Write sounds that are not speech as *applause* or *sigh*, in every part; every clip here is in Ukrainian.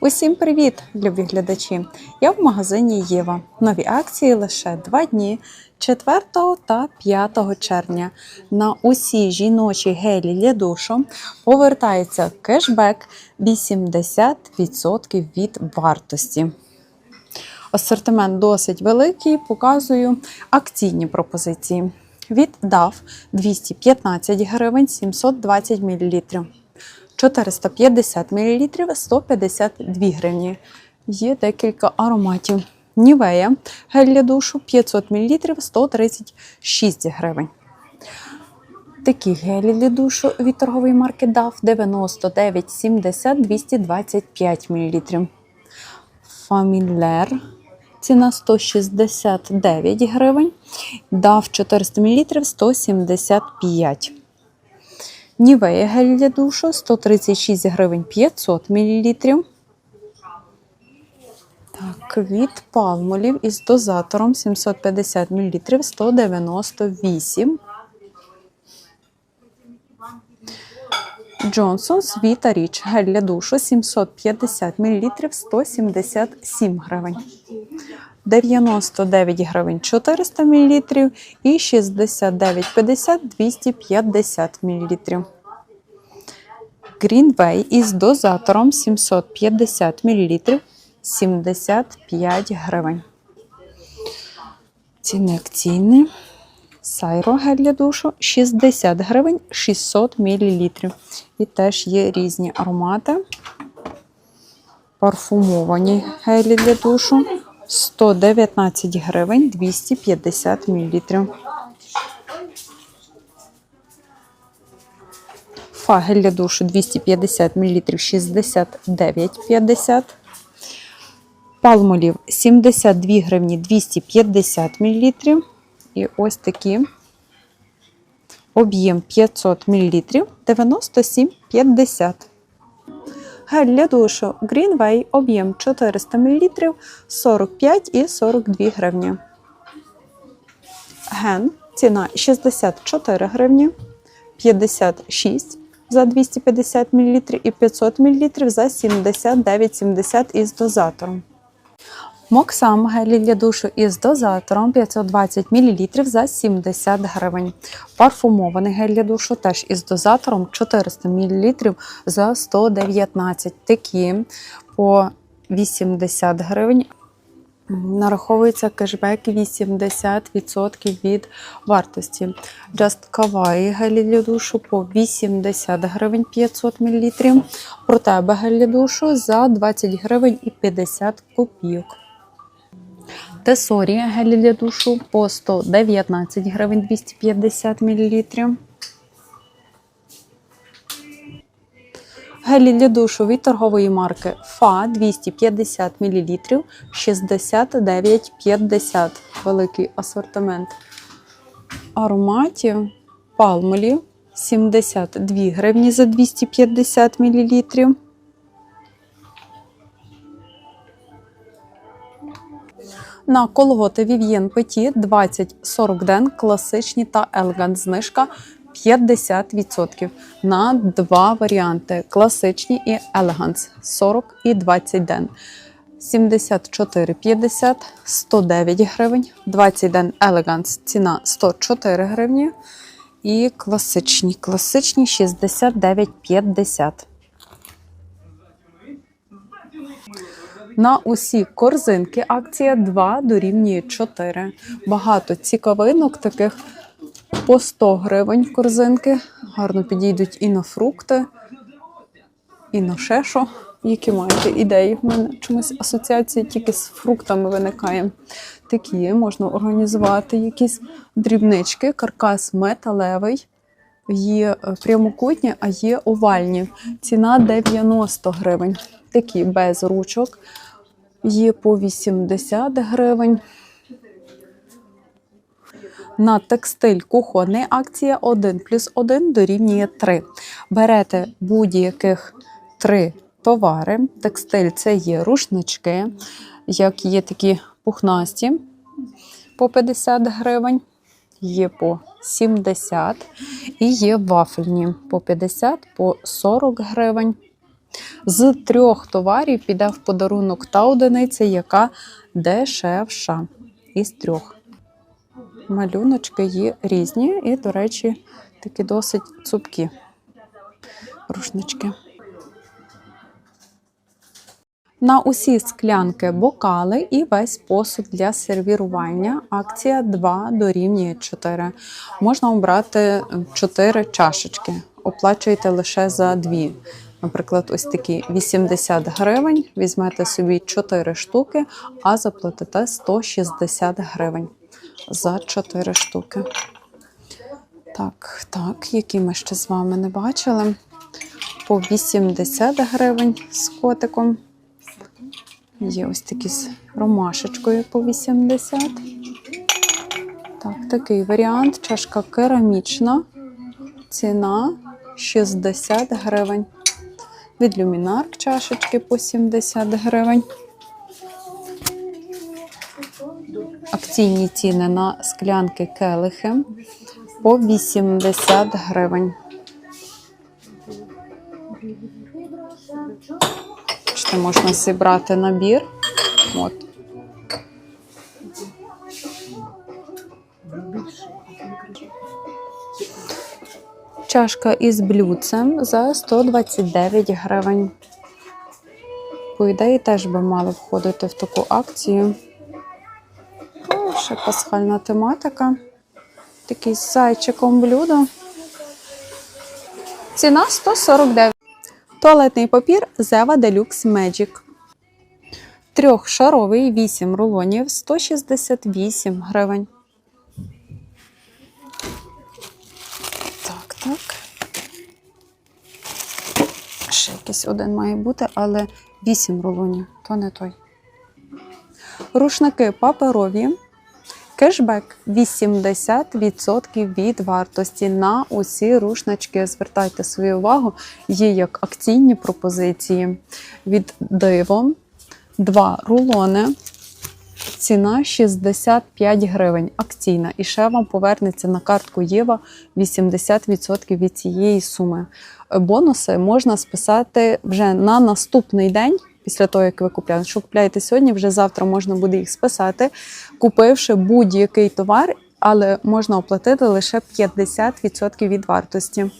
Усім привіт, любі глядачі! Я в магазині Єва. Нові акції лише два дні 4 та 5 червня. На усі жіночі гелі для душу повертається кешбек 80% від вартості. Асортимент досить великий, показую акційні пропозиції. Від DAF 215 гривень 720 мл. 450 мл 152 гривні. Є декілька ароматів. Нівея гель для душу 500 мл 136 гривень. Такі гелі для душу від торгової марки DAF 99,70 225 мл. Фамілер ціна 169 гривень. DAF 400 мл 175 Нівея гель для душу 136 гривень 500 мл. Так, від палмолів із дозатором 750 мл 198. Джонсонс Віта Річ гель для душу 750 мл 177 гривень. 99 гривень 400 мл і 69,50 250 мл. Greenway із дозатором 750 мл 75 гривень. Ціни акційні. Сайро гель для душу 60 гривень 600 мл. І теж є різні аромати. Парфумовані гелі для душу 119 гривень 250 мл. Фагель для душу 250 мл 69,50. Палмолів 72 гривні 250 мл. І ось такі. Об'єм 500 мл 97,50. Гель для душу Greenway об'єм 400 мл 45 і 42 гривні. Ген ціна 64 гривні, 56 за 250 мл і 500 мл за 79,70 із дозатором. Моксам гелі для душу із дозатором 520 мл за 70 гривень. Парфумований гель для душу теж із дозатором 400 мл за 119 Такі по 80 гривень. Нараховується кешбек 80% від вартості. Just Kawaii гелі для душу по 80 гривень 500 мл. Проте гель для душу за 20 гривень і 50 копійок. Тесорі гелі для душу по 119 гривень 250 мл. Гелі для душу від торгової марки ФА 250 мл 69,50 великий асортимент ароматів. Палмолі 72 гривні за 250 мл. На колготи Vivien Petit 20-40 ден класичні та елегант знижка 50% на два варіанти: класичні і елеганс 40 і 20 ден. 74,50 109 гривень, 20 ден елеганс ціна 104 гривні. І класичні, класичні 69,50. На усі корзинки акція 2 дорівнює 4. Багато цікавинок таких по 100 гривень корзинки. Гарно підійдуть і на фрукти, і на шешо. Які маєте ідеї? В мене чомусь асоціація тільки з фруктами виникає. Такі можна організувати якісь дрібнички, каркас металевий. Є прямокутні, а є овальні. Ціна 90 гривень. Такі без ручок. Є по 80 гривень. На текстиль кухонний акція 1 плюс 1 дорівнює 3. Берете будь-яких 3 товари. Текстиль це є рушнички, як є такі пухнасті по 50 гривень, є по 70 і є вафельні по 50 по 40 гривень. З трьох товарів піде в подарунок та одиниця, яка дешевша. Із трьох. Малюночки є різні і, до речі, такі досить цупкі рушнички. На усі склянки бокали і весь посуд для сервірування. Акція 2 дорівнює 4. Можна обрати 4 чашечки. Оплачуєте лише за 2. Наприклад, ось такі 80 гривень. Візьмете собі 4 штуки, а заплатите 160 гривень за 4 штуки. Так, так, які ми ще з вами не бачили. По 80 гривень з котиком. Є ось такі з ромашечкою по 80. Так, такий варіант. Чашка керамічна. Ціна 60 гривень. Від люмінарк чашечки по 70 гривень. Акційні ціни на склянки келихи по 80 гривень. Бачите, можна зібрати набір. От. Чашка із блюдцем за 129 гривень. По ідеї, теж би мало входити в таку акцію. О, ще пасхальна тематика. Такий з зайчиком блюдо. Ціна 149. Туалетний папір Zeva Deluxe Magic. Трьохшаровий 8 рулонів 168 гривень. Так. Ще якийсь один має бути, але 8 рулонів, то не той. Рушники паперові. Кешбек 80% від вартості на усі рушнички. Звертайте свою увагу, є як акційні пропозиції від диво. Два рулони. Ціна 65 гривень. Акційна. І ще вам повернеться на картку Єва 80% від цієї суми. Бонуси можна списати вже на наступний день. Після того, як ви купляєте, що купляєте сьогодні, вже завтра можна буде їх списати, купивши будь-який товар, але можна оплатити лише 50% від вартості.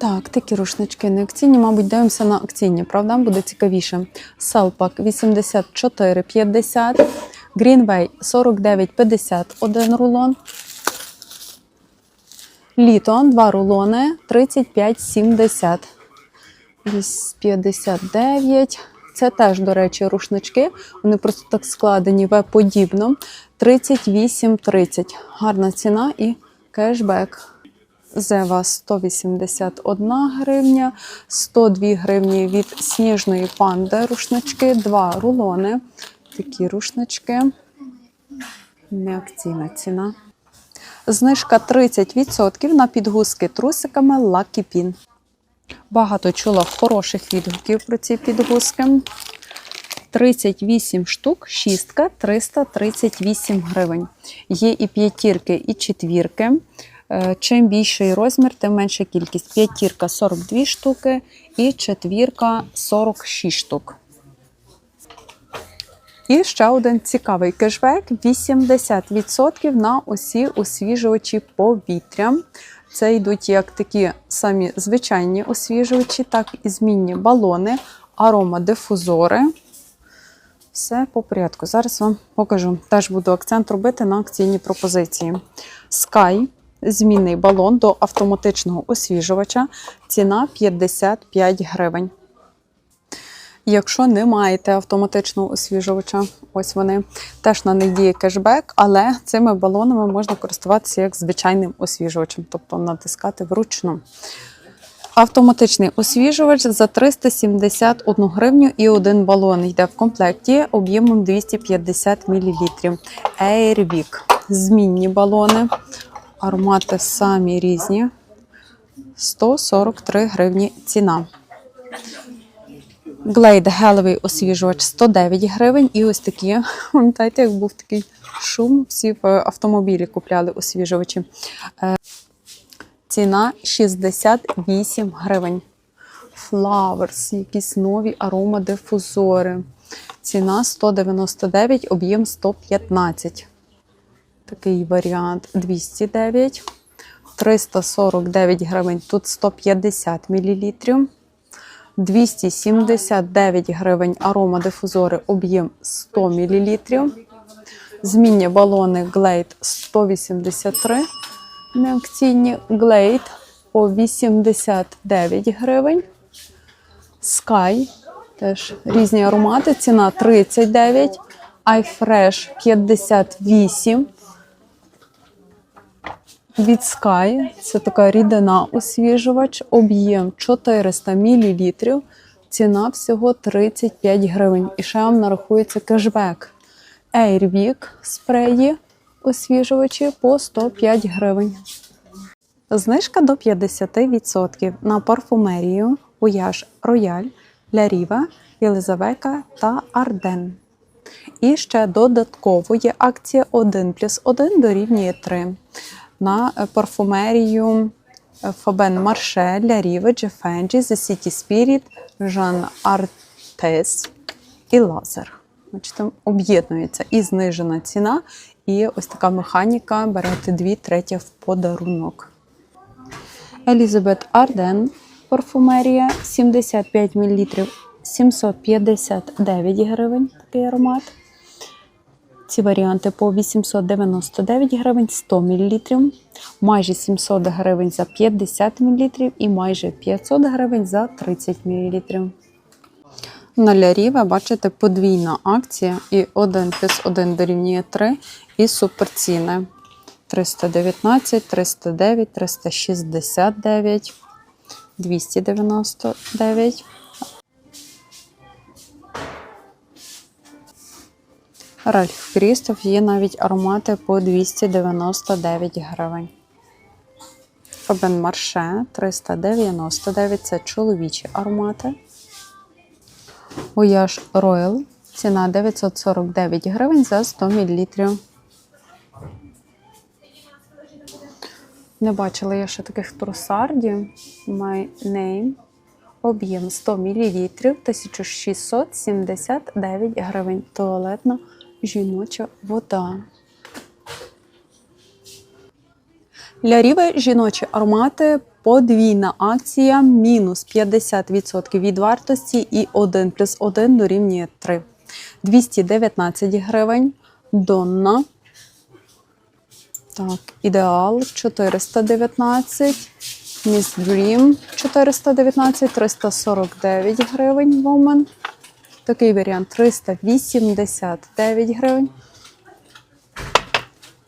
Так, такі рушнички не акційні, мабуть, дивимося на акційні, правда, буде цікавіше. Селпак 84,50, Greenway 49,50 один рулон. Літон 2 рулони 35,70. 59. Це теж, до речі, рушнички. Вони просто так складені в подібно. 38,30. Гарна ціна і кешбек. Зева 181 гривня, 102 гривні від сніжної панди рушнички, 2 рулони. Такі рушнички. Неакційна ціна. Знижка 30% на підгузки трусиками Lucky Pin. Багато чула хороших відгуків про ці підгузки. 38 штук, шістка 338 гривень. Є і п'ятірки, і четвірки. Е, Чим більший розмір, тим менша кількість. П'ятірка 42 штуки і четвірка 46 штук. І ще один цікавий кешбек: 80% на усі освіжувачі повітря. Це йдуть як такі самі звичайні освіжувачі, так і змінні балони, аромадифузори. Все по порядку. Зараз вам покажу. Теж буду акцент робити на акційні пропозиції. Sky змінний балон до автоматичного освіжувача. Ціна 55 гривень. Якщо не маєте автоматичного освіжувача, ось вони теж на них діє кешбек, але цими балонами можна користуватися як звичайним освіжувачем, тобто натискати вручну. Автоматичний освіжувач за 371 гривню і один балон йде в комплекті об'ємом 250 мл. Airwick. Змінні балони. Аромати самі різні. 143 гривні ціна. Глейд гелевий освіжувач 109 гривень. І ось такі, *laughs* пам'ятаєте, як був такий шум, всі в автомобілі купляли освіжувачі. Е, Ціна 68 гривень. Flowers, якісь нові аромадифузори. Ціна 199, об'єм 115. Такий варіант 209. 349 гривень, тут 150 мл. 279 гривень аромадифузори, об'єм 100 мл. Змінні балони Glade 183. Неакційні Glade по 89 гривень. Sky теж різні аромати. Ціна 39. iFresh 58. Від Sky це така рідина освіжувач, об'єм 400 мл. Ціна всього 35 гривень. І ще вам нарахується кешбек. Airwick спреї освіжувачі по 105 гривень. Знижка до 50% на парфумерію, Royal, La Riva, Єлизавека та Арден. І ще додатково є акція 1 плюс 1 дорівнює 3 на е, парфумерію Faben Marche, La Riva, Givenchy, The City Spirit, Jean Artes і Лазер. Бачите, об'єднується і знижена ціна, і ось така механіка. Берете дві треті в подарунок. Елізабет Арден парфумерія 75 мл 759 гривень. Такий аромат. Ці варіанти по 899 гривень 100 мл, майже 700 гривень за 50 мл і майже 500 гривень за 30 мл. На Ляріве, бачите, подвійна акція і 1 плюс 1 дорівнює 3 і суперціни. 319, 309, 369, 299. Ральф Крістоф є навіть аромати по 299 гривень. Фабен Марше 399 це чоловічі аромати. Voyage Royal ціна 949 гривень за 100 мл. Не бачила я ще таких трусардів. My Name. Об'єм 100 мл 1679 гривень. Туалетна жіноча вода. Для Ріве жіночі аромати подвійна акція мінус 50% від вартості і 1 плюс 1 дорівнює 3. 219 гривень. Донна. Так, ідеал 419. Miss Dream 419, 349 гривень Woman. Такий варіант 389 гривень.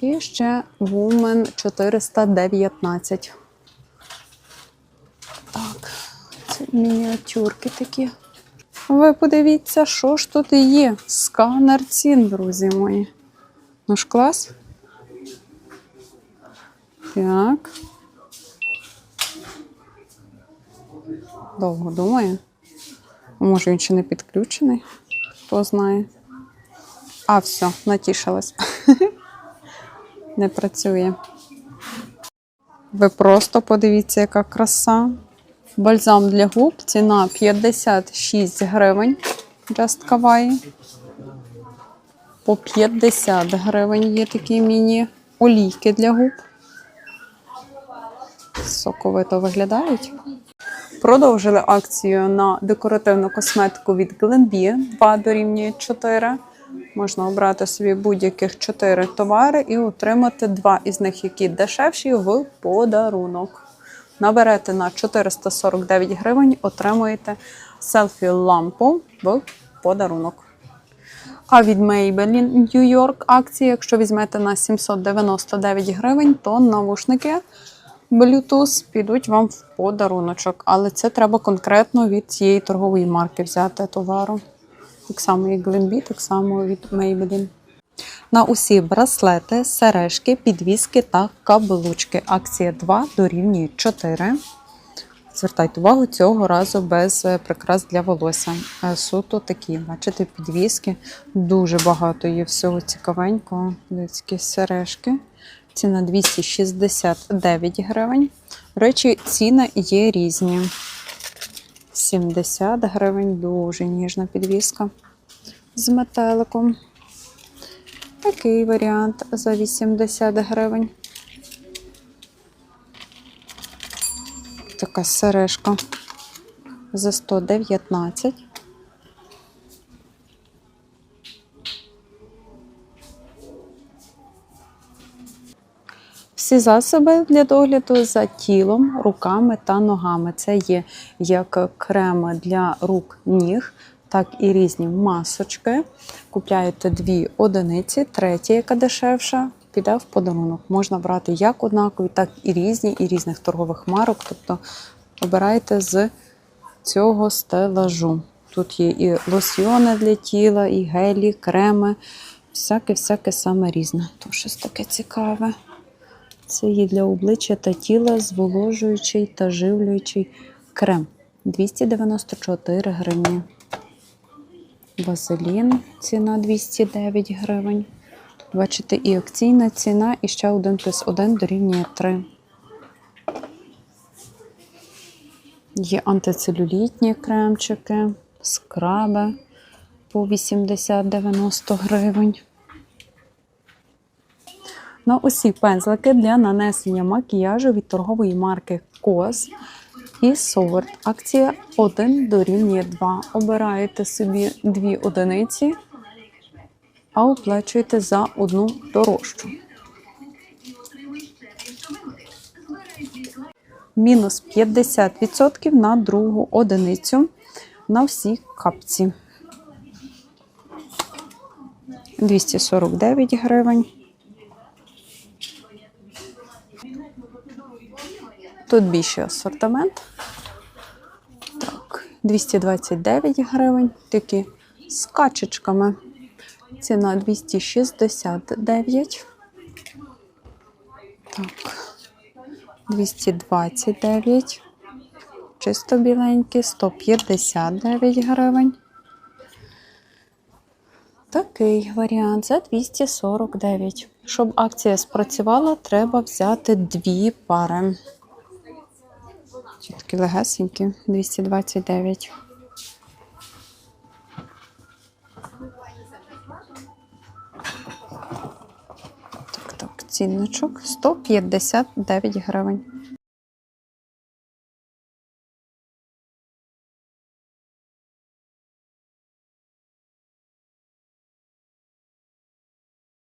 І ще Woman 419. Так, це мініатюрки такі. Ви подивіться, що ж тут є. Сканер цін, друзі мої. Ну ж клас. Так. Довго думаю. Може, він ще не підключений, хто знає. А, все, натішилась. *laughs* Не працює. Ви просто подивіться, яка краса. Бальзам для губ. Ціна 56 гривень. Just Kawaii. По 50 гривень є такі міні-олійки для губ. Соковито виглядають. Продовжили акцію на декоративну косметику від Glenbee. 2 дорівнює 4. Можна обрати собі будь-яких 4 товари і отримати два із них, які дешевші, в подарунок. Наберете на 449 гривень, отримуєте селфі-лампу в подарунок. А від Maybelline New York акції, якщо візьмете на 799 гривень, то навушники Bluetooth підуть вам в подаруночок. Але це треба конкретно від цієї торгової марки взяти товару. Так само як Glenbee, так само від Maybelline. На усі браслети, сережки, підвіски та каблучки. Акція 2 дорівнює 4. Звертайте увагу, цього разу без е, прикрас для волосся. Е, Суто такі, бачите, підвіски. Дуже багато є всього цікавенького. Такі сережки. Ціна 269 гривень. До речі, ціни є різні. 70 гривень, дуже ніжна підвіска з метеликом. Такий варіант за 80 гривень. Така сережка за 119. Всі засоби для догляду за тілом, руками та ногами. Це є як креми для рук, ніг, так і різні масочки. Купляєте дві одиниці, третя, яка дешевша, піде в подарунок. Можна брати як однакові, так і різні, і різних торгових марок. Тобто обирайте з цього стелажу. Тут є і лосьйони для тіла, і гелі, креми, всяке-всяке саме різне. То щось таке цікаве. Це є для обличчя та тіла зволожуючий та живлюючий крем. 294 гривні. Вазелін ціна 209 гривень. Тут бачите, і акційна ціна, і ще 1 плюс 1 дорівнює 3. Є антицелюлітні кремчики, скраби по 80-90 гривень. На усі пензлики для нанесення макіяжу від торгової марки Кос і Сорт. Акція 1 дорівнює 2. Обираєте собі дві одиниці, а оплачуєте за одну дорожчу. Мінус 50% на другу одиницю на всі капці. 249 гривень. Тут більший асортимент. Так, 229 гривень. Такі з качечками. Ціна 269. Так. 229. Чисто біленькі, 159 гривень. Такий варіант за 249. Щоб акція спрацювала, треба взяти дві пари. Такі легесенькі, 229. Так, так, цінничок 159 гривень.